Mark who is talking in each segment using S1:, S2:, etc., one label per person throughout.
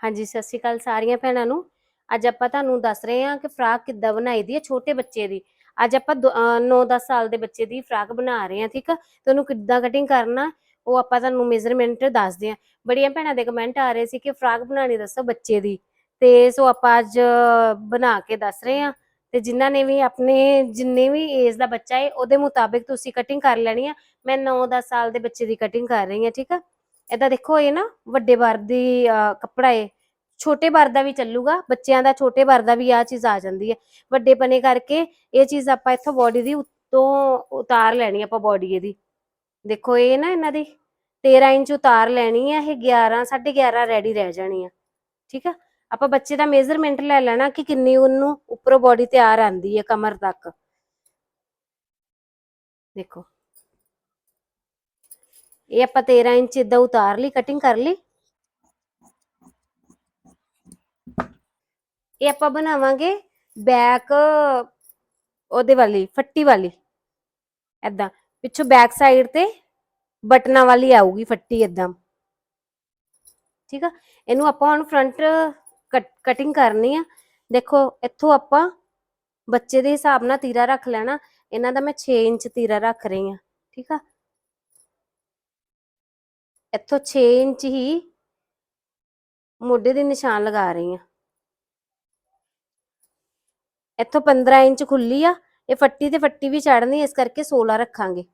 S1: ਹਾਂਜੀ, ਸਤਿ ਸ਼੍ਰੀ ਅਕਾਲ ਸਾਰੀਆਂ ਭੈਣਾਂ ਨੂੰ। ਅੱਜ ਆਪਾਂ ਤੁਹਾਨੂੰ ਦੱਸ ਰਹੇ ਹਾਂ ਕਿ ਫਰਾਕ ਕਿੱਦਾਂ ਬਣਾਈ ਦੀ ਹੈ ਛੋਟੇ ਬੱਚੇ ਦੀ। ਅੱਜ ਆਪਾਂ 9-10 ਸਾਲ ਦੇ ਬੱਚੇ ਦੀ ਫਰਾਕ ਬਣਾ ਰਹੇ ਹਾਂ, ਠੀਕ ਆ? ਤੇ ਉਹਨੂੰ ਕਿੱਦਾਂ ਕਟਿੰਗ ਕਰਨਾ, ਉਹ ਆਪਾਂ ਤੁਹਾਨੂੰ ਮੇਜ਼ਰਮੈਂਟ ਦੱਸਦੇ ਹਾਂ। ਬੜੀਆਂ ਭੈਣਾਂ ਦੇ ਕਮੈਂਟ ਆ ਰਹੇ ਸੀ ਕਿ ਫਰਾਕ ਬਣਾਣੀ ਦੱਸੋ ਬੱਚੇ ਦੀ। ਤੇ ਸੋ ਆਪਾਂ ਅੱਜ ਬਣਾ ਕੇ ਦੱਸ ਰਹੇ ਹਾਂ। ਤੇ ਜਿਨ੍ਹਾਂ ਨੇ ਵੀ ਆਪਣੇ, ਜਿੰਨੇ ਵੀ ਏਜ ਦਾ ਬੱਚਾ ਹੈ, ਉਹਦੇ ਮੁਤਾਬਿਕ ਤੁਸੀਂ ਕਟਿੰਗ ਕਰ ਲੈਣੀ ਆ। ਮੈਂ 9-10 ਸਾਲ ਦੇ ਬੱਚੇ ਦੀ ਕਟਿੰਗ ਕਰ ਰਹੀ ਹਾਂ, ਠੀਕ ਆ? ਏਦਾਂ ਦੇਖੋ ਇਹ ਨਾ ਵੱਡੇ ਬਾਰ ਦੀ ਕੱਪੜਾ ਏ, ਛੋਟੇ ਬਾਰ ਦਾ ਵੀ ਚੱਲੂਗਾ, ਬੱਚਿਆਂ ਦਾ ਛੋਟੇ ਬਾਰ ਦਾ ਵੀ ਆ ਚੀਜ਼ ਆ ਜਾਂਦੀ ਹੈ ਵੱਡੇ ਪਨੇ ਕਰਕੇ ਇਹ ਚੀਜ਼ ਆਪਾਂ ਇੱਥੋਂ ਬਾਡੀ ਦੀ ਉੱਤੋਂ ਉਤਾਰ ਲੈਣੀ ਆਪਾਂ ਬਾਡੀ ਇਹਦੀ। ਦੇਖੋ ਇਹ ਨਾ ਇਹਨਾਂ ਦੀ 13 ਇੰਚ ਉਤਾਰ ਲੈਣੀ ਆ, ਇਹ 11 11.5 ਰੈਡੀ ਰਹਿ ਜਾਣੀ ਆ। ਠੀਕ ਆ? ਆਪਾਂ ਬੱਚੇ ਦਾ ਮੇਜ਼ਰਮੈਂਟ ਲੈ ਲੈਣਾ ਕਿ ਕਿੰਨੀ ਉਹਨੂੰ ਉੱਪਰੋਂ ਬਾਡੀ ਤਿਆਰ ਆਂਦੀ ਹੈ ਕਮਰ ਤੱਕ। ਦੇਖੋ। ਇਹ ਆਪਾਂ 13 ਇੰਚ ਇਦਾਂ ਉਤਾਰ ਲਈ ਕਟਿੰਗ ਕਰ ਲਈ। ਇਹ ਆਪਾਂ ਬਣਾਵਾਂਗੇ ਬੈਕ ਉਹਦੇ ਵਾਲੀ, ਫੱਟੀ ਵਾਲੀ। ਏਦਾਂ ਪਿੱਛੋਂ ਬੈਕ ਸਾਈਡ ਤੇ ਬਟਨਾ ਵਾਲੀ ਆਊਗੀ ਫੱਟੀ ਏਦਾਂ ਠੀਕ ਆ? ਇਹਨੂੰ ਆਪਾਂ ਹੁਣ ਫਰੰਟ ਕਟਿੰਗ ਕਰਨੀ ਆ। ਦੇਖੋ, ਇੱਥੋਂ ਆਪਾਂ ਬੱਚੇ ਦੇ ਹਿਸਾਬ ਨਾਲ ਤੀਰਾ ਰੱਖ ਲੈਣਾ। ਇਹਨਾਂ ਦਾ ਮੈਂ 6 ਇੰਚ ਤੀਰਾ ਰੱਖ ਰਹੀ ਆ। ਠੀਕ ਆ? ਇੱਥੋਂ 6 ਇੰਚ ਹੀ ਮੋਢੇ ਦੇ ਨਿਸ਼ਾਨ ਲਗਾ ਰਹੀ ਆ ਇੱਥੋਂ 15 ਇੰਚ ਖੁੱਲੀ ਆ, ਇਹ ਫੱਟੀ ਤੇ ਫੱਟੀ ਵੀ ਚੜਨੀ ਇਸ ਕਰਕੇ 16 ਰੱਖਾਂਗੇ।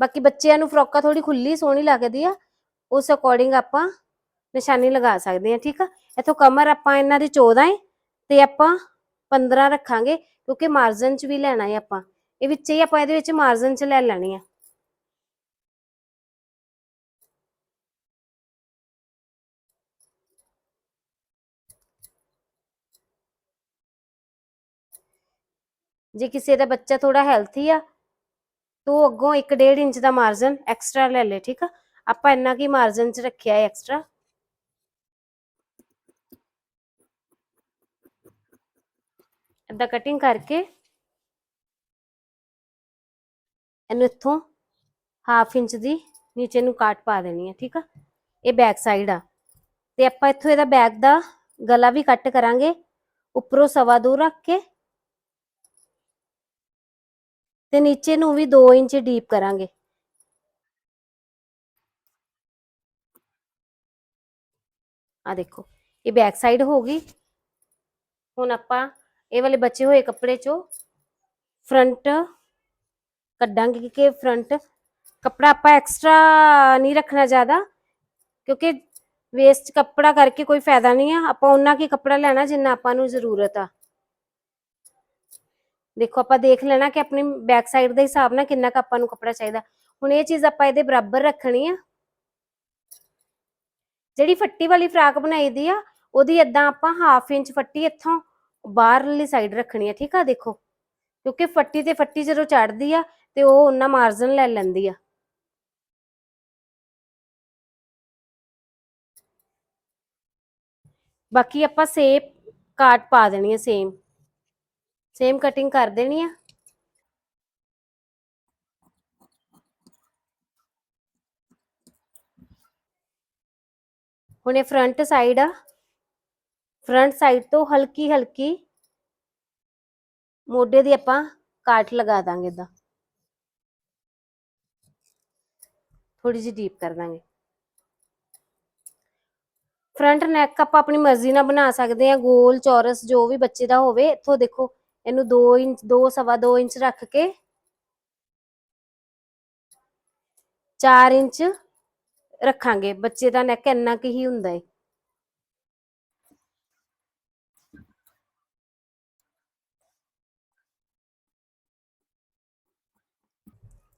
S1: ਬਾਕੀ ਬੱਚਿਆਂ ਨੂੰ ਫਰੋਕਾ ਥੋੜੀ ਖੁੱਲੀ ਸੋਹਣੀ ਲੱਗਦੀ ਆ, ਉਸ ਅਕੋਰਡਿੰਗ ਆਪਾਂ ਨਿਸ਼ਾਨੀ ਲਗਾ ਸਕਦੇ ਆ ਠੀਕ ਆ? ਇੱਥੋਂ ਕਮਰ ਆਪਾਂ ਇਹਨਾਂ ਦੀ 14 ਹੈ ਤੇ ਆਪਾਂ 15 ਰੱਖਾਂਗੇ, ਕਿਉਂਕਿ ਮਾਰਜਨ ਚ ਵੀ ਲੈਣਾ ਹੈ ਆਪਾਂ। ਇਹ ਵਿੱਚ ਹੀ ਆਪਾਂ ਇਹਦੇ ਵਿੱਚ ਮਾਰਜਨ ਚ ਲੈ ਲੈਣੀ ਆ। ਜੇ ਕਿਸੇ ਦਾ ਬੱਚਾ ਥੋੜਾ ਹੈਲਥੀ ਆ, ਤੋ ਅੱਗੋਂ 1.5 ਇੰਚ ਦਾ ਮਾਰਜਨ ਐਕਸਟਰਾ ਲੈ ਲੈ, ਠੀਕ ਆ? ਆਪਾਂ ਇੰਨਾ ਕੀ ਮਾਰਜਨ ਚ ਰੱਖਿਆ ਹੈ ਐਕਸਟਰਾ ਏਦਾਂ ਕਟਿੰਗ ਕਰਕੇ ਇਹਨੂੰ ਇੱਥੋਂ ਹਾਫ ਇੰਚ ਦੀ ਨੀਚੇ ਨੂੰ ਕਾਟ ਪਾ ਦੇਣੀ ਹੈ ਠੀਕ ਆ? ਇਹ ਬੈਕ ਸਾਈਡ ਆ। ਤੇ ਆਪਾਂ ਇੱਥੋਂ ਇਹਦਾ ਬੈਕ ਦਾ ਗਲਾ ਵੀ ਕੱਟ ਕਰਾਂਗੇ, ਉੱਪਰੋਂ ਸਵਾ ਦੋ ਰੱਖ ਕੇ ਤੇ ਨੀਚੇ ਨੂੰ ਵੀ 2 ਇੰਚ ਡੀਪ ਕਰਾਂਗੇ। ਆ ਦੇਖੋ, ਇਹ ਬੈਕ ਸਾਈਡ ਹੋ ਗਈ। ਹੁਣ ਆਪਾਂ ਇਹ ਵਾਲੇ ਬਚੇ ਹੋਏ ਕੱਪੜੇ ਚੋਂ ਫਰੰਟ ਕੱਢਾਂਗੇ ਕਿ ਫਰੰਟ। ਕੱਪੜਾ ਆਪਾਂ ਐਕਸਟਰਾ ਨਹੀਂ ਰੱਖਣਾ ਜ਼ਿਆਦਾ, ਕਿਉਂਕਿ ਵੇਸਟ ਕੱਪੜਾ ਕਰਕੇ ਕੋਈ ਫਾਇਦਾ ਨਹੀਂ ਆ। ਆਪਾਂ ਉਹਨਾਂ ਕੀ ਕੱਪੜਾ ਲੈਣਾ ਜਿੰਨਾ ਆਪਾਂ ਨੂੰ ਜ਼ਰੂਰਤ ਆ। ਦੇਖੋ, ਆਪਾਂ ਦੇਖ ਲੈਣਾ ਕਿ ਆਪਣੀ ਬੈਕ ਸਾਈਡ ਦੇ ਹਿਸਾਬ ਨਾਲ ਕਿੰਨਾ ਕੁ ਆਪਾਂ ਨੂੰ ਕੱਪੜਾ ਚਾਹੀਦਾ। ਹੁਣ ਇਹ ਚੀਜ਼ ਆਪਾਂ ਇਹਦੇ ਬਰਾਬਰ ਰੱਖਣੀ ਆ। ਜਿਹੜੀ ਫੱਟੀ ਵਾਲੀ ਫਰਾਕ ਬਣਾਈ ਦੀ ਆ, ਉਹਦੀ ਏਦਾਂ ਆਪਾਂ ਹਾਫ ਇੰਚ ਫੱਟੀ ਇੱਥੋਂ ਬਾਹਰਲੀ ਸਾਈਡ ਰੱਖਣੀ ਆ, ਠੀਕ ਆ, ਦੇਖੋ। ਕਿਉਂਕਿ ਫੱਟੀ ਤੇ ਫੱਟੀ ਜਦੋਂ ਚੜਦੀ ਆ, ਤੇ ਉਹ ਉਹਨਾਂ ਮਾਰਜਨ ਲੈ ਲੈਂਦੀ ਆ। ਬਾਕੀ ਆਪਾਂ ਸੇਪ ਕਾਟ ਪਾ ਦੇਣੀ ਆ ਸੇਮ ਸੇਮ ਕਟਿੰਗ ਕਰ ਦੇਣੀ ਆ। ਹੁਣ ਇਹ ਫਰੰਟ ਸਾਈਡ ਆ। ਫਰੰਟ ਸਾਈਡ ਤੋਂ ਹਲਕੀ ਹਲਕੀ ਮੋਢੇ ਦੀ ਆਪਾਂ ਕਾਟ ਲਗਾ ਦਾਂਗੇ ਇਦਾਂ ਥੋੜੀ ਜਿਹੀ ਡੀਪ ਕਰ ਦਾਂਗੇ। ਫਰੰਟ ਨੈਕ ਆਪਾਂ ਆਪਣੀ ਮਰਜ਼ੀ ਨਾਲ ਬਣਾ ਸਕਦੇ ਆ। ਗੋਲ, ਚੌਰਸ ਜੋ ਵੀ ਬੱਚੇ ਦਾ ਹੋਵੇ, ਇੱਥੋਂ ਦੇਖੋ ਇਹਨੂੰ 2 ਇੰਚ 2 ਸਵਾ 2 ਇੰਚ ਰੱਖ ਕੇ 4 ਇੰਚ ਰੱਖਾਂਗੇ। ਬੱਚੇ ਦਾ ਨੈਕ ਇੰਨਾ ਕੁ ਹੀ ਹੁੰਦਾ ਹੈ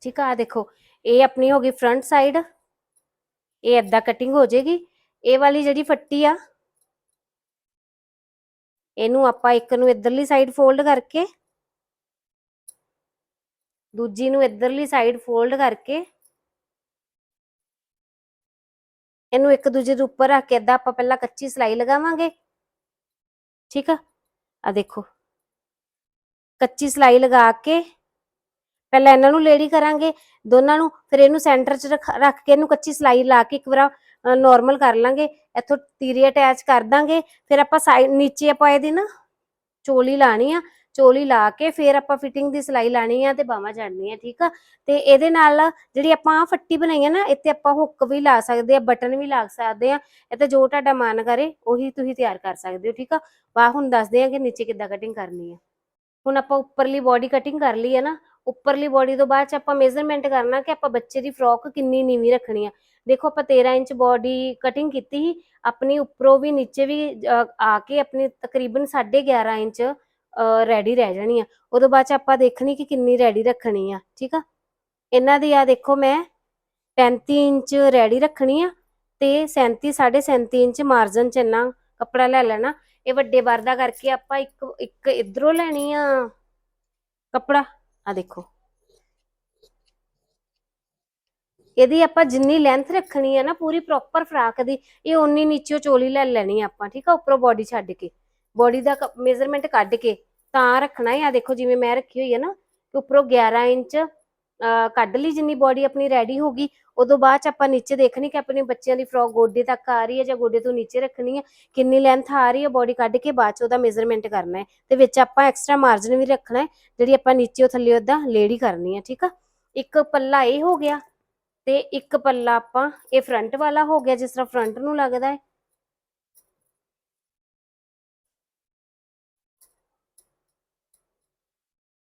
S1: ਠੀਕ ਆ ਦੇਖੋ, ਇਹ ਆਪਣੀ ਹੋ ਗਈ ਫਰੰਟ ਸਾਈਡ ਇਹ ਏਦਾਂ ਕਟਿੰਗ ਹੋ ਜਾਏਗੀ ਇਹ ਵਾਲੀ ਜਿਹੜੀ ਫੱਟੀ ਆ ਇਹਨੂੰ ਆਪਾਂ ਇੱਕ ਨੂੰ ਇਧਰਲੀ ਸਾਈਡ ਫੋਲਡ ਕਰਕੇ, ਦੂਜੀ ਨੂੰ ਇਧਰਲੀ ਸਾਈਡ ਫੋਲਡ ਕਰਕੇ, ਇਹਨੂੰ ਇੱਕ ਦੂਜੇ ਦੇ ਉੱਪਰ ਰੱਖ ਕੇ ਏਦਾਂ ਆਪਾਂ ਪਹਿਲਾਂ ਕੱਚੀ ਸਲਾਈ ਲਗਾਵਾਂਗੇ। ਠੀਕ ਆ? ਆ ਦੇਖੋ। ਕੱਚੀ ਸਲਾਈ ਲਗਾ ਕੇ ਪਹਿਲਾਂ ਇਹਨਾਂ ਨੂੰ ਲੇਡੀ ਕਰਾਂਗੇ। ਦੋਨਾਂ ਨੂੰ ਫਿਰ ਇਹਨੂੰ ਸੈਂਟਰ 'ਚ ਰੱਖ ਰੱਖ ਕੇ ਇਹਨੂੰ ਕੱਚੀ ਸਲਾਈ ਲਾ ਕੇ ਇੱਕ ਵਾਰ ਨਾਰਮਲ ਕਰ ਲਾਂਗੇ, ਇੱਥੋਂ ਤੀਰੀ ਅਟੈਚ ਕਰ ਦਾਂਗੇ, ਫਿਰ ਆਪਾਂ ਸਾਈਡ ਨੀਚੇ ਆਪਾਂ ਇਹਦੀ ਨਾ ਚੋਲੀ ਲਾਣੀ ਆ, ਚੋਲੀ ਲਾ ਕੇ ਫਿਰ ਆਪਾਂ ਫਿਟਿੰਗ ਦੀ ਸਿਲਾਈ ਲਾਣੀ ਆ ਤੇ ਬਾਹਾਂ ਆ ਠੀਕ ਆ? ਤੇ ਇਹਦੇ ਨਾਲ ਜਿਹੜੀ ਆਪਾਂ ਆਹ ਫੱਟੀ ਬਣਾਈ ਆ ਨਾ, ਇੱਥੇ ਆਪਾਂ ਹੁੱਕ ਵੀ ਲਾ ਸਕਦੇ ਆ ਬਟਨ ਵੀ ਲਾ ਸਕਦੇ ਆ, ਇਹ ਤੇ ਜੋ ਤੁਹਾਡਾ ਮਨ ਕਰੇ, ਉਹੀ ਤੁਸੀਂ ਤਿਆਰ ਕਰ ਸਕਦੇ ਹੋ, ਠੀਕ ਆ? ਬਾਹ ਹੁਣ ਦੱਸਦੇ ਆ ਕਿ ਨੀਚੇ ਕਿੱਦਾਂ ਕਟਿੰਗ ਕਰਨੀ ਆ। ਹੁਣ ਆਪਾਂ ਉੱਪਰਲੀ ਬਾਡੀ ਕਟਿੰਗ ਕਰ ਲਈ ਹੈ ਨਾ ਉੱਪਰਲੀ ਬਾਡੀ ਤੋਂ ਬਾਅਦ ਚ ਆਪਾਂ ਮੇਜ਼ਰਮੈਂਟ ਕਰਨਾ ਕਿ ਆਪਾਂ ਬੱਚੇ ਦੀ ਫਰੋਕ ਕਿੰਨੀ ਨੀਵੀਂ ਰੱਖਣੀ ਆ। ਦੇਖੋ ਆਪਾਂ 13 ਇੰਚ ਬਾਡੀ ਕਟਿੰਗ ਕੀਤੀ ਸੀ, ਆਪਣੀ ਉੱਪਰੋਂ ਵੀ ਨੀਚੇ ਵੀ ਆ ਕੇ ਆਪਣੀ ਤਕਰੀਬਨ 11.5 ਇੰਚ ਰੈਡੀ ਰਹਿ ਜਾਣੀ ਆ। ਉਦੋਂ ਬਾਅਦ ਚ ਆਪਾਂ ਦੇਖਣੀ ਕਿ ਕਿੰਨੀ ਰੈਡੀ ਰੱਖਣੀ ਆ, ਠੀਕ ਆ? ਇਹਨਾਂ ਦੀ ਆ ਦੇਖੋ ਮੈਂ 35 ਇੰਚ ਰੈਡੀ ਰੱਖਣੀ ਆ ਤੇ 37 37.5 ਇੰਚ ਮਾਰਜਨ ਚ ਇੰਨਾ ਕੱਪੜਾ ਲੈ ਲੈਣਾ। ਇਹ ਵੱਡੇ ਵਰਦਾ ਕਰਕੇ ਆਪਾਂ ਇੱਕ ਇੱਕ ਇਧਰੋਂ ਲੈਣੀ ਆ ਕੱਪੜਾ। ਆ ਦੇਖੋ। ਇਹਦੀ ਆਪਾਂ ਜਿੰਨੀ ਲੈਂਥ ਰੱਖਣੀ ਆ ਨਾ, ਪੂਰੀ ਪ੍ਰੋਪਰ ਫਰਾਕ ਦੀ, ਇਹ ਉਨੀ ਨੀਚੇ ਚੋਲੀ ਲੈ ਲੈਣੀ ਆ ਆਪਾਂ, ਠੀਕ ਆ? ਉੱਪਰੋਂ ਬਾਡੀ ਛੱਡ ਕੇ। ਬਾਡੀ ਦਾ ਮੇਜ਼ਰਮੈਂਟ ਕੱਢ ਕੇ ਤਾਂ ਰੱਖਣਾ ਹੈ। ਆ ਦੇਖੋ ਜਿਵੇਂ ਮੈਂ ਰੱਖੀ ਹੋਈ ਹੈ ਨਾ, ਕਿ ਉੱਪਰੋਂ 11 ਇੰਚ ਕੱਢ ਲਈ ਜਿੰਨੀ ਬਾਡੀ ਆਪਣੀ ਰੈਡੀ ਹੋ ਗਈ, ਉਦੋਂ ਬਾਅਦ ਚ ਆਪਾਂ ਨੀਚੇ ਦੇਖਣੀ ਕਿ ਆਪਣੇ ਬੱਚਿਆਂ ਦੀ ਫਰੋਕ ਗੋਡੇ ਤੱਕ ਆ ਰਹੀ ਹੈ ਜਾਂ ਗੋਡੇ ਤੋਂ ਨੀਚੇ ਰੱਖਣੀ ਹੈ, ਕਿੰਨੀ ਲੈਂਥ ਆ ਰਹੀ ਹੈ ਬਾਡੀ ਕੱਢ ਕੇ ਬਾਅਦ ਚ ਉਹਦਾ ਮੇਜ਼ਰਮੈਂਟ ਕਰਨਾ ਹੈ, ਤੇ ਵਿੱਚ ਆਪਾਂ ਐਕਸਟਰਾ ਮਾਰਜਨ ਵੀ ਰੱਖਣਾ ਹੈ, ਜਿਹੜੀ ਆਪਾਂ ਨੀਚੇ ਥੱਲੇ ਉਹਦਾ ਲੇੜੀ ਕਰਨੀ ਹੈ, ਠੀਕ ਆ? ਇੱਕ ਪੱਲਾ ਇਹ ਹੋ ਗਿਆ ਤੇ ਇੱਕ ਪੱਲਾ ਆਪਾਂ ਇਹ ਫਰੰਟ ਵਾਲਾ ਹੋ ਗਿਆ, ਜਿਸ ਤਰ੍ਹਾਂ ਫਰੰਟ ਨੂੰ ਲੱਗਦਾ ਹੈ।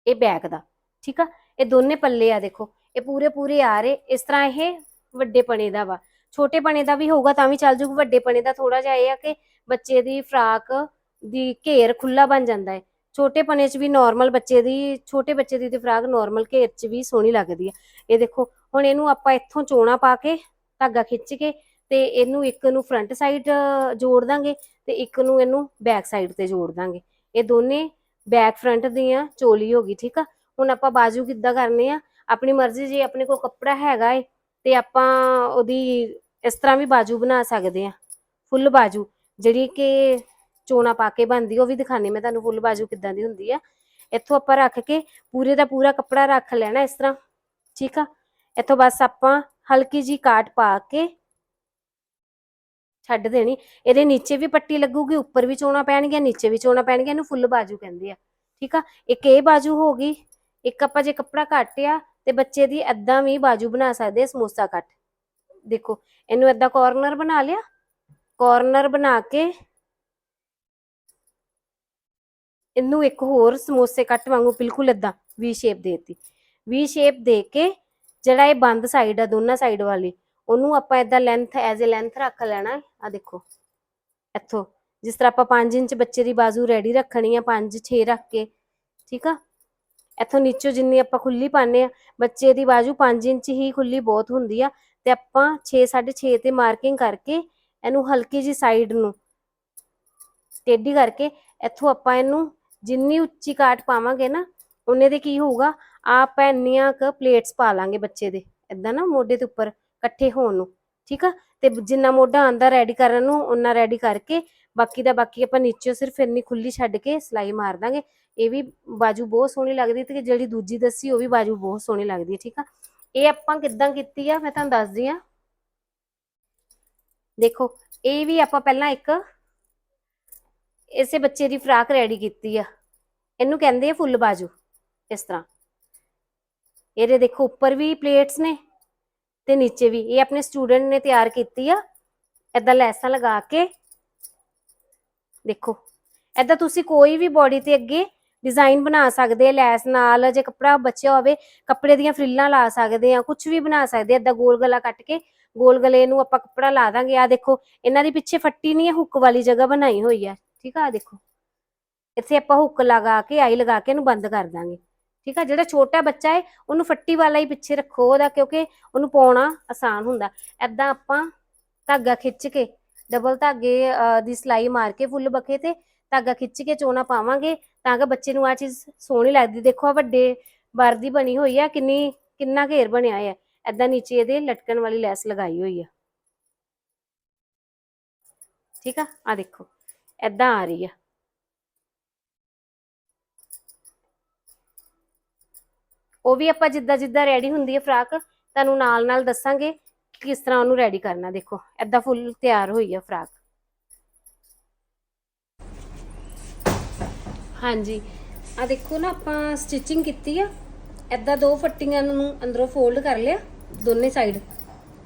S1: ਇਹ ਬੈਕ ਦਾ, ਠੀਕ ਆ? ਇਹ ਦੋਨੇ ਪੱਲੇ ਆ ਦੇਖੋ, ਇਹ ਪੂਰੇ ਪੂਰੇ ਆ ਰਹੇ, ਇਸ ਤਰ੍ਹਾਂ ਇਹ ਵੱਡੇ ਪਣੇ ਦਾ ਵਾ। ਛੋਟੇ ਪਣੇ ਦਾ ਵੀ ਹੋਊਗਾ ਤਾਂ ਵੀ ਚੱਲ ਜੂਗਾ, ਵੱਡੇ ਪਣੇ ਦਾ ਥੋੜਾ ਜਿਹਾ ਇਹ ਆ ਕਿ ਬੱਚੇ ਦੀ ਫਰਾਕ ਦੀ ਘੇਰ ਖੁੱਲਾ ਬਣ ਜਾਂਦਾ ਹੈ। ਛੋਟੇ ਪਣੇ 'ਚ ਵੀ ਨਾਰਮਲ ਬੱਚੇ ਦੀ, ਛੋਟੇ ਬੱਚੇ ਦੀ ਤੇ ਫਰਾਕ ਨਾਰਮਲ ਘੇਰ 'ਚ ਵੀ ਸੋਹਣੀ ਲੱਗਦੀ ਆ ਇਹ ਦੇਖੋ, ਹੁਣ ਇਹਨੂੰ ਆਪਾਂ ਇੱਥੋਂ ਚੋਣਾ ਪਾ ਕੇ ਧਾਗਾ ਖਿੱਚ ਕੇ ਤੇ ਇਹਨੂੰ ਇੱਕ ਨੂੰ ਫਰੰਟ ਸਾਈਡ ਜੋੜ ਦਾਂਗੇ ਤੇ ਇੱਕ ਨੂੰ ਇਹਨੂੰ ਬੈਕ ਸਾਈਡ ਤੇ ਜੋੜ ਦਾਂਗੇ। ਇਹ ਦੋਨੇ ਬੈਕ ਫਰੰਟ ਦੀਆਂ ਚੋਲੀ ਹੋ ਗਈ, ਠੀਕ ਆ? ਹੁਣ ਆਪਾਂ ਬਾਜੂ ਕਿੱਦਾਂ ਕਰਨੇ ਆ? ਆਪਣੀ ਮਰਜ਼ੀ ਜੇ ਆਪਣੇ ਕੋਲ ਕੱਪੜਾ ਹੈਗਾ ਏ, ਤੇ ਆਪਾਂ ਉਹਦੀ ਇਸ ਤਰ੍ਹਾਂ ਵੀ ਬਾਜੂ ਬਣਾ ਸਕਦੇ ਆ। ਫੁੱਲ ਬਾਜੂ, ਜਿਹੜੀ ਕਿ ਚੋਣਾ ਪਾ ਕੇ ਬਣਦੀ, ਉਹ ਵੀ ਦਿਖਾਣੀ ਮੈਂ ਤੁਹਾਨੂੰ, ਫੁੱਲ ਬਾਜੂ ਕਿੱਦਾਂ ਦੀ ਹੁੰਦੀ ਆ। ਇੱਥੋਂ ਆਪਾਂ ਰੱਖ ਕੇ ਪੂਰੇ ਦਾ ਪੂਰਾ ਕੱਪੜਾ ਰੱਖ ਲੈਣਾ ਇਸ ਤਰ੍ਹਾਂ, ਠੀਕ ਆ? ਇੱਥੋਂ ਬਸ ਆਪਾਂ ਹਲਕੀ ਜੀ ਕਾਟ ਪਾ ਕੇ ਛੱਡ ਦੇਣੀ। ਇਹਦੇ ਨੀਚੇ ਵੀ ਪੱਟੀ ਲੱਗੂਗੀ, ਉੱਪਰ ਵੀ ਚੋਣਾ ਪੈਣਗੀਆਂ, ਨੀਚੇ ਵੀ ਚੋਣਾ ਪੈਣਗੀਆਂ, ਇਹਨੂੰ ਫੁੱਲ ਬਾਜੂ ਕਹਿੰਦੇ ਆ, ਠੀਕ ਆ? ਇੱਕ ਇਹ ਬਾਜੂ ਹੋ ਗਈ ਇੱਕ ਆਪਾਂ ਜੇ ਕੱਪੜਾ ਘੱਟ ਆ ਤੇ ਬੱਚੇ ਦੀ ਐਦਾਂ ਵੀ ਬਾਜੂ ਬਣਾ ਸਕਦੇ ਆ, ਸਮੋਸਾ ਕੱਟ ਦੇਖੋ, ਇਹਨੂੰ ਐਦਾਂ ਕਾਰਨਰ ਬਣਾ ਲਿਆ। ਕਾਰਨਰ ਬਣਾ ਕੇ ਇਹਨੂੰ ਇੱਕ ਹੋਰ ਸਮੋਸੇ ਕੱਟ ਵਾਂਗੂ ਬਿਲਕੁਲ ਏਦਾਂ ਵੀ ਸ਼ੇਪ ਦੇਤੀ। ਵੀ ਸ਼ੇਪ ਦੇ ਕੇ ਜਿਹੜਾ ਇਹ ਬੰਦ ਸਾਈਡ ਆ, ਦੋਨਾਂ ਸਾਈਡ ਵਾਲੀ, ਉਹਨੂੰ ਆਪਾਂ ਏਦਾਂ ਲੈਂਥ ਐਜ਼ ਅ ਲੈਂਥ ਰੱਖ ਲੈਣਾ। ਆ ਦੇਖੋ, ਇੱਥੋਂ ਜਿਸ ਤਰ੍ਹਾਂ ਆਪਾਂ 5 ਇੰਚ ਬੱਚੇ ਦੀ ਬਾਜ਼ੂ ਰੈਡੀ ਰੱਖਣੀ ਆ 5 6 ਰੱਖ ਕੇ, ਠੀਕ ਆ? ਇੱਥੋਂ ਨੀਚੋਂ ਜਿੰਨੀ ਆਪਾਂ ਖੁੱਲੀ ਪਾਣੇ ਆ ਬੱਚੇ ਦੀ ਬਾਜ਼ੂ 5 ਇੰਚ ਹੀ ਖੁੱਲੀ ਬਹੁਤ ਹੁੰਦੀ ਆ, ਤੇ ਆਪਾਂ 6 6.5 ਤੇ ਮਾਰਕਿੰਗ ਕਰਕੇ ਇਹਨੂੰ ਹਲਕੀ ਜੀ ਸਾਈਡ ਨੂੰ ਟੇਢੀ ਕਰਕੇ ਇੱਥੋਂ ਆਪਾਂ ਇਹਨੂੰ ਜਿੰਨੀ ਉੱਚੀ ਕਾਟ ਪਾਵਾਂਗੇ ਨਾ, ਉਹਨੇ ਦੇ ਕੀ ਹੋਊਗਾ, ਆਪਾਂ ਇੰਨੀਆਂ ਕ ਪਲੇਟਸ ਪਾ ਲਾਂਗੇ ਬੱਚੇ ਦੇ ਇਦਾਂ ਨਾ ਮੋਢੇ ਦੇ ਉੱਪਰ ਇਕੱਠੇ ਹੋਣ ਨੂੰ, ਠੀਕ ਆ? ਤੇ ਜਿੰਨਾ ਮੋਢਾ ਆਂਦਾ ਰੈਡੀ ਕਰਨ ਨੂੰ ਉਹਨਾਂ ਰੈਡੀ ਕਰਕੇ, ਬਾਕੀ ਦਾ ਬਾਕੀ ਆਪਾਂ ਨੀਚੇ ਸਿਰਫ ਇੰਨੀ ਖੁੱਲੀ ਛੱਡ ਕੇ ਸਿਲਾਈ ਮਾਰ ਦਾਂਗੇ ਇਹ ਵੀ ਬਾਜੂ ਬਹੁਤ ਸੋਹਣੀ ਲੱਗਦੀ ਤੇ ਜਿਹੜੀ ਦੂਜੀ ਦੱਸੀ ਉਹ ਵੀ ਬਾਜੂ ਬਹੁਤ ਸੋਹਣੀ ਲੱਗਦੀ ਹੈ, ਠੀਕ ਆ? ਇਹ ਆਪਾਂ ਕਿੱਦਾਂ ਕੀਤੀ ਆ, ਮੈਂ ਤੁਹਾਨੂੰ ਦੱਸਦੀ ਆ ਦੇਖੋ, ਇਹ ਵੀ ਆਪਾਂ ਪਹਿਲਾਂ ਇੱਕ ਇਸੇ ਬੱਚੇ ਦੀ ਫਰਾਕ ਰੈਡੀ ਕੀਤੀ ਆ। ਇਹਨੂੰ ਕਹਿੰਦੇ ਆ ਫੁੱਲ ਬਾਜੂ, ਇਸ ਤਰ੍ਹਾਂ। ਇਹਦੇ ਦੇਖੋ ਉੱਪਰ ਵੀ ਪਲੇਟਸ ਨੇ ਤੇ ਨੀਚੇ ਵੀ। ਇਹ ਆਪਣੇ ਸਟੂਡੈਂਟ ਨੇ ਤਿਆਰ ਕੀਤੀ ਆ, ਏਦਾਂ ਲੈਸਾਂ ਲਗਾ ਕੇ। ਦੇਖੋ, ਏਦਾਂ ਤੁਸੀਂ ਕੋਈ ਵੀ ਬੋਡੀ ਤੇ ਅੱਗੇ ਡਿਜ਼ਾਈਨ ਬਣਾ ਸਕਦੇ ਆ, ਲੈਸ ਨਾਲ, ਜੇ ਕੱਪੜਾ ਬਚਿਆ ਹੋਵੇ, ਕੱਪੜੇ ਦੀਆਂ ਫਰਿੱਲਾਂ ਲਾ ਸਕਦੇ ਆ ਕੁਝ ਵੀ ਬਣਾ ਸਕਦੇ ਆ, ਏਦਾਂ ਗੋਲ ਗਲਾ ਕੱਟ ਕੇ, ਗੋਲ ਗਲੇ ਨੂੰ ਆਪਾਂ ਕੱਪੜਾ ਲਾ ਦਾਂਗੇ। ਆ ਦੇਖੋ, ਇਹਨਾਂ ਦੀ ਪਿੱਛੇ ਫੱਟੀ ਨਹੀਂ ਹੈ ਹੁੱਕ ਵਾਲੀ ਜਗ੍ਹਾ ਬਣਾਈ ਹੋਈ ਹੈ ਠੀਕ ਆ ਦੇਖੋ। ਇੱਥੇ ਆਪਾਂ ਹੁੱਕ ਲਗਾ ਕੇ, ਆਈ ਲਗਾ ਕੇ ਇਹਨੂੰ ਬੰਦ ਕਰ ਦਾਂਗੇ, ਠੀਕ ਆ। ਜਿਹੜਾ ਛੋਟਾ ਬੱਚਾ ਹੈ ਉਹਨੂੰ ਫੱਟੀ ਵਾਲਾ ਹੀ ਪਿੱਛੇ ਰੱਖੋ, ਉਹਦਾ ਕਿਉਂਕਿ ਉਹਨੂੰ ਪਾਉਣਾ ਆਸਾਨ ਹੁੰਦਾ। ਐਦਾਂ ਆਪਾਂ ਧਾਗਾ ਖਿੱਚ ਕੇ ਡਬਲ ਧਾਗੇ ਦੀ ਸਿਲਾਈ ਮਾਰ ਕੇ, ਫੁੱਲ ਬਖੇ ਤੇ ਧਾਗਾ ਖਿੱਚ ਕੇ ਚੋਣਾ ਪਾਵਾਂਗੇ। ਤਾਂ ਕਿ ਬੱਚੇ ਨੂੰ ਆ ਚੀਜ਼ ਸੋਹਣੀ ਲੱਗਦੀ। ਦੇਖੋ ਆ ਵੱਡੇ ਵਰਦੀ ਬਣੀ ਹੋਈ ਆ, ਕਿੰਨੀ, ਕਿੰਨਾ ਘੇਰ ਬਣਿਆ ਹੈ ਐਦਾਂ ਨੀਚੇ ਇਹਦੇ ਲਟਕਣ ਵਾਲੀ ਲੈਸ ਲਗਾਈ ਹੋਈ ਆ। ਠੀਕ ਆ? ਆ ਦੇਖੋ ਐਦਾਂ ਆ ਰਹੀ ਆ। ਉਹ ਵੀ ਆਪਾਂ ਜਿੱਦਾਂ ਜਿੱਦਾਂ ਰੈਡੀ ਹੁੰਦੀ ਹੈ ਫਰਾਕ, ਤੁਹਾਨੂੰ ਨਾਲ ਨਾਲ ਦੱਸਾਂਗੇ ਕਿਸ ਤਰ੍ਹਾਂ ਉਹਨੂੰ ਰੈਡੀ ਕਰਨਾ। ਦੇਖੋ ਐਦਾਂ ਫੁੱਲ ਤਿਆਰ ਹੋਈ ਆ ਫਰਾਕ। ਹਾਂਜੀ। ਆ ਦੇਖੋ ਨਾ, ਆਪਾਂ ਸਟਿਚਿੰਗ ਕੀਤੀ ਆ। ਐਦਾਂ ਦੋ ਫੱਟੀਆਂ ਨੂੰ ਅੰਦਰੋਂ ਫੋਲਡ ਕਰ ਲਿਆ, ਦੋਨੇ ਸਾਈਡ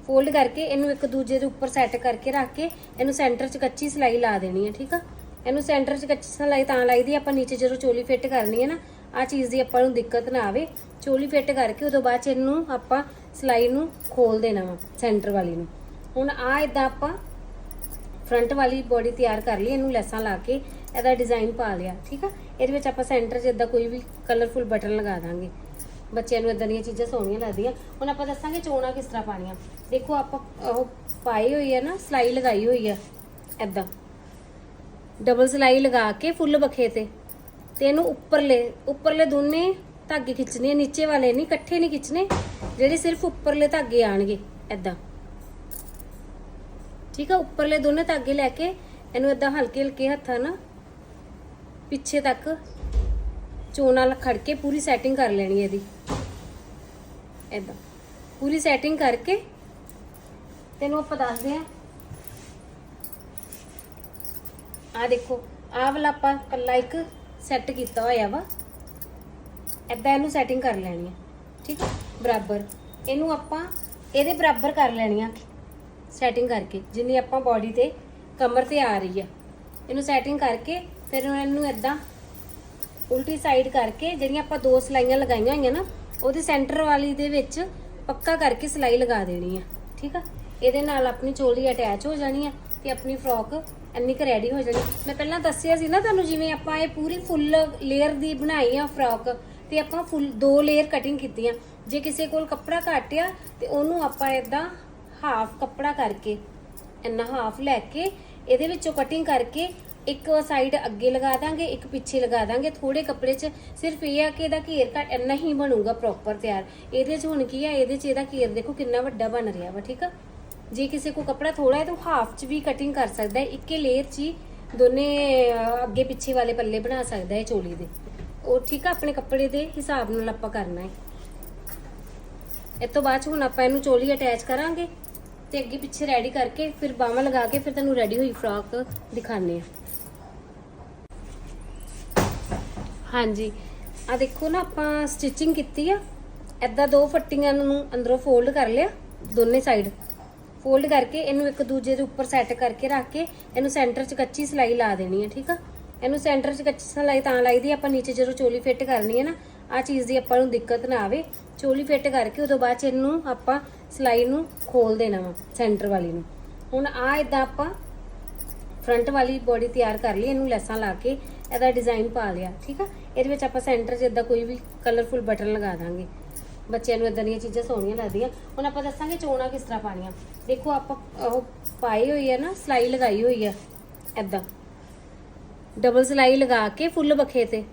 S1: ਫੋਲਡ ਕਰਕੇ ਇਹਨੂੰ ਇੱਕ ਦੂਜੇ ਦੇ ਉੱਪਰ ਸੈੱਟ ਕਰਕੇ ਰੱਖ ਕੇ ਇਹਨੂੰ ਸੈਂਟਰ 'ਚ ਕੱਚੀ ਸਿਲਾਈ ਲਾ ਦੇਣੀ ਹੈ ਠੀਕ ਆ? ਇਹਨੂੰ ਸੈਂਟਰ 'ਚ ਕੱਚੀ ਸਿਲਾਈ ਤਾਂ ਲਾਈਦੀ ਆਪਾਂ ਨੀਚੇ ਜਦੋਂ ਚੋਲੀ ਫਿੱਟ ਕਰਨੀ ਹੈ ਨਾ ਆ ਚੀਜ਼ ਦੀ ਆਪਾਂ ਨੂੰ ਦਿੱਕਤ ਨਾ ਆਵੇ। ਚੋਲੀ ਫਿੱਟ ਕਰਕੇ ਉਦੋਂ ਬਾਅਦ ਚ ਇਹਨੂੰ ਆਪਾਂ ਸਿਲਾਈ ਨੂੰ ਖੋਲ ਦੇਣਾ ਵਾ ਸੈਂਟਰ ਵਾਲੀ ਨੂੰ। ਹੁਣ ਆ ਇਦਾਂ ਆਪਾਂ ਫਰੰਟ ਵਾਲੀ ਬੋਡੀ ਤਿਆਰ ਕਰ ਲਈ, ਇਹਨੂੰ ਲੈਸਾਂ ਲਾ ਕੇ ਇਹਦਾ ਡਿਜ਼ਾਈਨ ਪਾ ਲਿਆ, ਠੀਕ ਆ? ਇਹਦੇ ਵਿੱਚ ਆਪਾਂ ਸੈਂਟਰ 'ਚ ਇਦਾਂ ਕੋਈ ਵੀ ਕਲਰਫੁਲ ਬਟਨ ਲਗਾ ਦਾਂਗੇ। ਬੱਚਿਆਂ ਨੂੰ ਇਦਾਂ ਦੀਆਂ ਚੀਜ਼ਾਂ ਸੋਹਣੀਆਂ ਲੱਗਦੀਆਂ। ਹੁਣ ਆਪਾਂ ਦੱਸਾਂਗੇ ਚੋਣਾ ਕਿਸ ਤਰ੍ਹਾਂ ਪਾਣੀਆਂ ਦੇਖੋ ਆਪਾਂ ਉਹ ਪਾਈ ਹੋਈ ਹੈ ਨਾ ਸਲਾਈ ਲਗਾਈ ਹੋਈ ਆ ਇਦਾਂ ਡਬਲ ਸਲਾਈ ਲਗਾ ਕੇ ਫੁੱਲ ਬਖੇ ਤੇ ਤੇ ਇਹਨੂੰ ਉੱਪਰਲੇ ਉੱਪਰਲੇ ਦੋਨੇ ਧਾਗੇ ਖਿੱਚਣੇ ਆ, ਨੀਚੇ ਵਾਲੇ ਨਹੀਂ ਇਕੱਠੇ ਨਹੀਂ ਖਿੱਚਣੇ ਜਿਹੜੇ ਸਿਰਫ ਉੱਪਰਲੇ ਧਾਗੇ ਆਣਗੇ ਐਦਾਂ ਠੀਕ ਆ ਉੱਪਰਲੇ ਦੋਨੇ ਧਾਗੇ ਲੈ ਕੇ ਇਹਨੂੰ ਏਦਾਂ ਹਲਕੇ ਹਲਕੇ ਹੱਥਾਂ ਨਾਲ ਪਿੱਛੇ ਤੱਕ ਚੋਣਾ ਨਾਲ ਖੜ ਕੇ ਪੂਰੀ ਸੈਟਿੰਗ ਕਰ ਲੈਣੀ ਹੈ ਇਹਦੀ। ਏਦਾਂ। ਪੂਰੀ ਸੈਟਿੰਗ ਕਰਕੇ ਤੈਨੂੰ ਆਪਾਂ ਦੱਸਦੇ ਆ ਆ ਦੇਖੋ, ਆਹ ਵਾਲਾ ਆਪਾਂ ਕੱਲਾ ਇੱਕ ਸੈੱਟ ਕੀਤਾ ਹੋਇਆ ਵਾ। ਏਦਾਂ ਇਹਨੂੰ ਸੈਟਿੰਗ ਕਰ ਲੈਣੀ ਹੈ, ਠੀਕ ਬਰਾਬਰ। ਇਹਨੂੰ ਆਪਾਂ, ਇਹਦੇ ਬਰਾਬਰ ਕਰ ਲੈਣੀ ਆ ਸੈਟਿੰਗ ਕਰਕੇ, ਜਿੰਨੀ ਆਪਾਂ ਬਾਡੀ ਤੇ ਕਮਰ ਤੇ ਆ ਰਹੀ ਆ। ਇਹਨੂੰ ਸੈਟਿੰਗ ਕਰਕੇ ਫਿਰ ਇਹਨੂੰ ਏਦਾਂ ਉਲਟੀ ਸਾਈਡ ਕਰਕੇ ਜਿਹੜੀਆਂ ਆਪਾਂ ਦੋ ਸਲਾਈਆਂ ਲਗਾਈਆਂ ਹੋਈਆਂ ਨਾ, ਉਹਦੇ ਸੈਂਟਰ ਵਾਲੀ ਦੇ ਵਿੱਚ ਪੱਕਾ ਕਰਕੇ ਸਲਾਈ ਲਗਾ ਦੇਣੀ ਆ, ਠੀਕ ਆ? ਇਹਦੇ ਨਾਲ ਆਪਣੀ ਚੋਲੀ ਅਟੈਚ ਹੋ ਜਾਣੀ ਆ ਤੇ ਆਪਣੀ ਫਰੋਕ ਇੰਨੀ ਕੁ ਰੈਡੀ ਹੋ ਜਾਣੀ। ਮੈਂ ਪਹਿਲਾਂ ਦੱਸਿਆ ਸੀ ਨਾ ਤੁਹਾਨੂੰ ਜਿਵੇਂ ਆਪਾਂ ਇਹ ਪੂਰੀ ਫੁੱਲ ਲੇਅਰ ਦੀ ਬਣਾਈ ਆ ਫਰੋਕ ਤੇ ਆਪਾਂ ਫੁੱਲ ਦੋ ਲੇਅਰ ਕਟਿੰਗ ਕੀਤੀਆਂ ਜੇ ਕਿਸੇ ਕੋਲ ਕੱਪੜਾ ਘੱਟ ਆ ਤੇ ਉਹਨੂੰ ਆਪਾਂ ਇਦਾਂ ਹਾਫ ਕੱਪੜਾ ਕਰਕੇ, ਇੰਨਾ ਹਾਫ ਲੈ ਕੇ ਇਹਦੇ ਵਿੱਚੋਂ ਕਟਿੰਗ ਕਰਕੇ ਇੱਕ ਸਾਈਡ ਅੱਗੇ ਲਗਾ ਦਾਂਗੇ, ਇੱਕ ਪਿੱਛੇ ਲਗਾ ਦਾਂਗੇ। ਥੋੜੇ ਕੱਪੜੇ 'ਚ ਸਿਰਫ ਇਹ ਆ ਕਿ ਇਹਦਾ ਘੇਰ ਘੱਟ ਇੰਨਾ ਹੀ ਬਣੂਗਾ ਪ੍ਰੋਪਰ ਤਿਆਰ। ਇਹਦੇ 'ਚ ਹੁਣ ਕੀ ਆ, ਇਹਦੇ 'ਚ ਇਹਦਾ ਘੇਰ ਦੇਖੋ ਕਿੰਨਾ ਵੱਡਾ ਬਣ ਰਿਹਾ ਵਾ, ਠੀਕ ਆ? ਜੇ ਕਿਸੇ ਕੋ ਕੱਪੜਾ ਥੋੜਾ ਹੈ ਤਾਂ ਹਾਫ 'ਚ ਵੀ ਕਟਿੰਗ ਕਰ ਸਕਦਾ ਹੈ। ਇੱਕੇ ਲੇਅਰ 'ਚ ਹੀ ਦੋਨੇ ਅੱਗੇ ਪਿੱਛੇ ਵਾਲੇ ਪੱਲੇ ਬਣਾ ਸਕਦਾ ਹੈ ਚੋਲੀ ਦੇ। ਉਹ ਠੀਕ ਆ, ਆਪਣੇ ਕੱਪੜੇ ਦੇ ਹਿਸਾਬ ਨਾਲ ਆਪਾਂ ਕਰਨਾ ਹੈ। ਇਹ ਤੋਂ ਬਾਅਦ 'ਚ ਹੁਣ ਆਪਾਂ ਇਹਨੂੰ ਚੋਲੀ ਅਟੈਚ ਕਰਾਂਗੇ ਤੇ ਅੱਗੇ ਪਿੱਛੇ ਰੈਡੀ ਕਰਕੇ ਫਿਰ ਬਾਹਾਂ ਲਗਾ ਕੇ ਫਿਰ ਤੈਨੂੰ ਰੈਡੀ ਹੋਈ ਫਰਾਕ ਦਿਖਾਣੇ ਆ ਹਾਂਜੀ। ਆ ਦੇਖੋ ਨਾ, ਆਪਾਂ ਸਟਿਚਿੰਗ ਕੀਤੀ ਆ। ਐਦਾਂ ਦੋ ਫੱਟੀਆਂ ਨੂੰ ਅੰਦਰੋਂ ਫੋਲਡ ਕਰ ਲਿਆ, ਦੋਨੇ ਸਾਈਡ ਫੋਲਡ ਕਰਕੇ ਇਹਨੂੰ ਇੱਕ ਦੂਜੇ ਦੇ ਉੱਪਰ ਸੈੱਟ ਕਰਕੇ ਰੱਖ ਕੇ ਇਹਨੂੰ ਸੈਂਟਰ 'ਚ ਕੱਚੀ ਸਿਲਾਈ ਲਾ ਦੇਣੀ ਹੈ ਠੀਕ ਆ? ਇਹਨੂੰ ਸੈਂਟਰ 'ਚ ਕੱਚੀ ਸਿਲਾਈ ਤਾਂ ਲਾਈਦੀ ਆਪਾਂ ਨੀਚੇ ਜਦੋਂ ਚੋਲੀ ਫਿੱਟ ਕਰਨੀ ਹੈ ਨਾ ਆ ਚੀਜ਼ ਦੀ ਆਪਾਂ ਨੂੰ ਦਿੱਕਤ ਨਾ ਆਵੇ। ਚੋਲੀ ਫਿੱਟ ਕਰਕੇ ਉਦੋਂ ਬਾਅਦ ਚ ਇਹਨੂੰ ਆਪਾਂ ਸਿਲਾਈ ਨੂੰ ਖੋਲ ਦੇਣਾ ਵਾ ਸੈਂਟਰ ਵਾਲੀ ਨੂੰ। ਹੁਣ ਆ ਇਦਾਂ ਆਪਾਂ ਫਰੰਟ ਵਾਲੀ ਬੋਡੀ ਤਿਆਰ ਕਰ ਲਈ, ਇਹਨੂੰ ਲੈਸਾਂ ਲਾ ਕੇ, ਇਹਦਾ ਡਿਜ਼ਾਈਨ ਪਾ ਲਿਆ, ਠੀਕ ਆ? ਇਹਦੇ ਵਿੱਚ ਆਪਾਂ ਸੈਂਟਰ 'ਚ ਇਦਾਂ ਕੋਈ ਵੀ ਕਲਰਫੁਲ ਬਟਨ ਲਗਾ ਦਾਂਗੇ। ਬੱਚਿਆਂ ਨੂੰ ਇਦਾਂ ਦੀਆਂ ਚੀਜ਼ਾਂ ਸੋਹਣੀਆਂ ਲੱਗਦੀਆਂ। ਹੁਣ ਆਪਾਂ ਦੱਸਾਂਗੇ ਚੋਣਾ ਕਿਸ ਤਰ੍ਹਾਂ ਪਾਣੀਆਂ। ਦੇਖੋ ਆਪਾਂ ਉਹ ਪਾਈ ਹੋਈ ਹੈ ਨਾ, ਸਲਾਈ ਲਗਾਈ ਹੋਈ ਹੈ ਐਦਾਂ ਡਬਲ ਸਲਾਈ ਲਗਾ ਕੇ ਫੁੱਲ ਬਖੇ ਤੇ।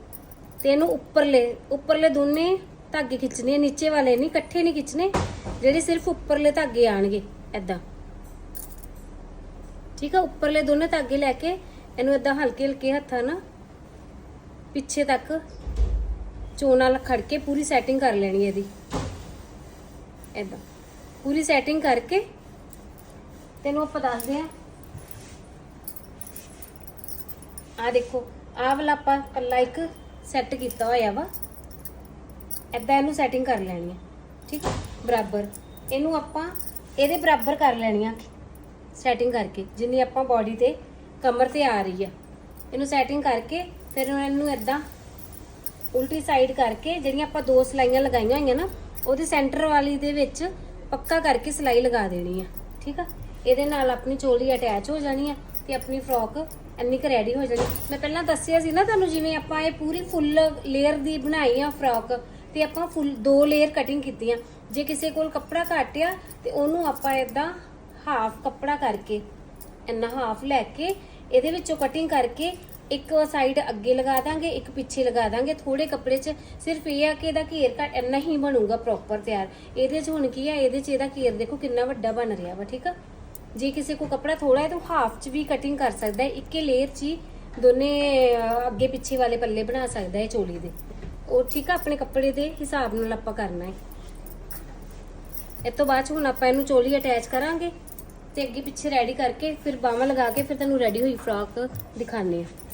S1: ਤੇ ਇਹਨੂੰ ਉੱਪਰਲੇ ਉੱਪਰਲੇ ਦੋਨੇ ਧਾਗੇ ਖਿੱਚਣੇ ਨੀਚੇ ਵਾਲੇ ਨਹੀਂ, ਇਕੱਠੇ ਨਹੀਂ ਖਿੱਚਣੇ, ਜਿਹੜੇ ਸਿਰਫ ਉੱਪਰਲੇ ਧਾਗੇ ਆਣਗੇ ਐਦਾਂ ਠੀਕ ਆ, ਉੱਪਰਲੇ ਦੋਨੇ ਧਾਗੇ ਲੈ ਕੇ, ਇਹਨੂੰ ਏਦਾਂ ਹਲਕੇ ਹਲਕੇ ਹੱਥਾਂ ਨਾਲ ਪਿੱਛੇ ਤੱਕ ਚੋਣਾ ਨਾਲ ਖੜ ਕੇ ਪੂਰੀ ਸੈਟਿੰਗ ਕਰ ਲੈਣੀ ਇਹਦੀ। ਏਦਾਂ। ਪੂਰੀ ਸੈਟਿੰਗ ਕਰਕੇ ਤੈਨੂੰ ਆਪਾਂ ਦੱਸਦੇ ਆ ਆ ਦੇਖੋ, ਆਹ ਵਾਲਾ ਆਪਾਂ ਕੱਲਾ ਇੱਕ ਸੈੱਟ ਕੀਤਾ ਹੋਇਆ ਵਾ। ਏਦਾਂ ਇਹਨੂੰ ਸੈਟਿੰਗ ਕਰ ਲੈਣੀ ਹੈ। ਠੀਕ ਬਰਾਬਰ। ਇਹਨੂੰ ਆਪਾਂ, ਇਹਦੇ ਬਰਾਬਰ ਕਰ ਲੈਣੀ ਆ। ਸੈਟਿੰਗ ਕਰਕੇ, ਜਿੰਨੀ ਆਪਾਂ ਬਾਡੀ ਤੇ ਕਮਰ ਤੇ ਆ ਰਹੀ ਆ, ਇਹਨੂੰ ਸੈਟਿੰਗ ਕਰਕੇ, ਫਿਰ ਇਹਨੂੰ ਏਦਾਂ ਉਲਟੀ ਸਾਈਡ ਕਰਕੇ, ਜਿਹੜੀਆਂ ਆਪਾਂ ਦੋ ਸਲਾਈਆਂ ਲਗਾਈਆਂ ਹੋਈਆਂ ਨਾ, ਉਹਦੇ ਸੈਂਟਰ ਵਾਲੀ ਦੇ ਵਿੱਚ ਪੱਕਾ ਕਰਕੇ ਸਲਾਈ ਲਗਾ ਦੇਣੀ ਆ, ਠੀਕ ਆ? ਇਹਦੇ ਨਾਲ ਆਪਣੀ ਚੋਲੀ ਅਟੈਚ ਹੋ ਜਾਣੀ ਆ ਤੇ ਆਪਣੀ ਫਰੋਕ ਇੰਨੀ ਕੁ ਰੈਡੀ ਹੋ ਜਾਣੀ। ਮੈਂ ਪਹਿਲਾਂ ਦੱਸਿਆ ਸੀ ਨਾ ਤੁਹਾਨੂੰ, ਜਿਵੇਂ ਆਪਾਂ ਇਹ ਪੂਰੀ ਫੁੱਲ ਲੇਅਰ ਦੀ ਬਣਾਈ ਆ ਫਰੋਕ ਤੇ ਆਪਾਂ ਫੁੱਲ ਦੋ ਲੇਅਰ ਕਟਿੰਗ ਕੀਤੀਆਂ। ਜੇ ਕਿਸੇ ਕੋਲ ਕੱਪੜਾ ਘੱਟ ਆ, ਤੇ ਉਹਨੂੰ ਆਪਾਂ ਇਦਾਂ ਹਾਫ ਕੱਪੜਾ ਕਰਕੇ, ਇੰਨਾ ਹਾਫ ਲੈ ਕੇ, ਇਹਦੇ ਵਿੱਚੋਂ ਕਟਿੰਗ ਕਰਕੇ ਇੱਕ ਸਾਈਡ ਅੱਗੇ ਲਗਾ ਦਾਂਗੇ, ਇੱਕ ਪਿੱਛੇ ਲਗਾ ਦਾਂਗੇ। ਥੋੜੇ ਕੱਪੜੇ 'ਚ ਸਿਰਫ ਇਹ ਆ ਕਿ ਇਹਦਾ ਘੇਰ ਘੱਟ, ਇੰਨਾ ਹੀ ਬਣੂਗਾ ਪ੍ਰੋਪਰ ਤਿਆਰ। ਇਹਦੇ 'ਚ ਹੁਣ ਕੀ ਆ, ਇਹਦੇ 'ਚ ਇਹਦਾ ਘੇਰ ਦੇਖੋ ਕਿੰਨਾ ਵੱਡਾ ਬਣ ਰਿਹਾ ਵਾ, ਠੀਕ ਆ? ਜੇ ਕਿਸੇ ਕੋ ਕੱਪੜਾ ਥੋੜਾ ਹੈ ਤਾਂ ਹਾਫ 'ਚ ਵੀ ਕਟਿੰਗ ਕਰ ਸਕਦਾ ਹੈ। ਇੱਕੇ ਲੇਅਰ 'ਚ ਹੀ ਦੋਨੇ ਅੱਗੇ ਪਿੱਛੇ ਵਾਲੇ ਪੱਲੇ ਬਣਾ ਸਕਦਾ ਹੈ ਚੋਲੀ ਦੇ। ਉਹ ਠੀਕ ਆ, ਆਪਣੇ ਕੱਪੜੇ ਦੇ ਹਿਸਾਬ ਨਾਲ ਆਪਾਂ ਕਰਨਾ ਹੈ। ਇਸ ਤੋਂ ਬਾਅਦ ਚ ਹੁਣ ਆਪਾਂ ਇਹਨੂੰ ਚੋਲੀ ਅਟੈਚ ਕਰਾਂਗੇ। ਤੇ ਅੱਗੇ ਪਿੱਛੇ ਰੈਡੀ ਕਰਕੇ ਫਿਰ ਬਾਹਾਂ ਲਗਾ ਕੇ ਫਿਰ ਤੁਹਾਨੂੰ ਰੈਡੀ ਹੋਈ ਫਰਾਕ ਦਿਖਾਣੇ ਆ